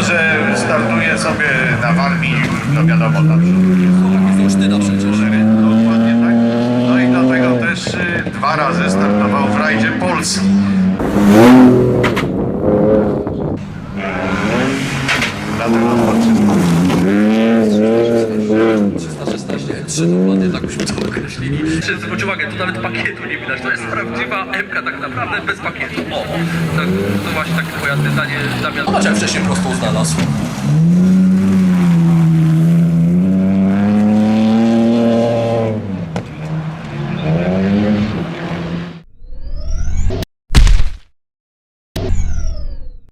Że startuje sobie na Warmii, no wiadomo, tam Luźny przecież. No, dokładnie tak. No i dlatego też y, dwa razy startował w rajdzie Polski. Dlatego zobaczymy. 316, 3 dokładnie tak byśmy to określili. Zwróć uwagę, tu nawet pakietu nie widać. To jest prawdziwa MK tak naprawdę bez pakietu. O, tak, to właśnie takie moje pytanie Damian. Chociaż wcześniej prostą znalazł.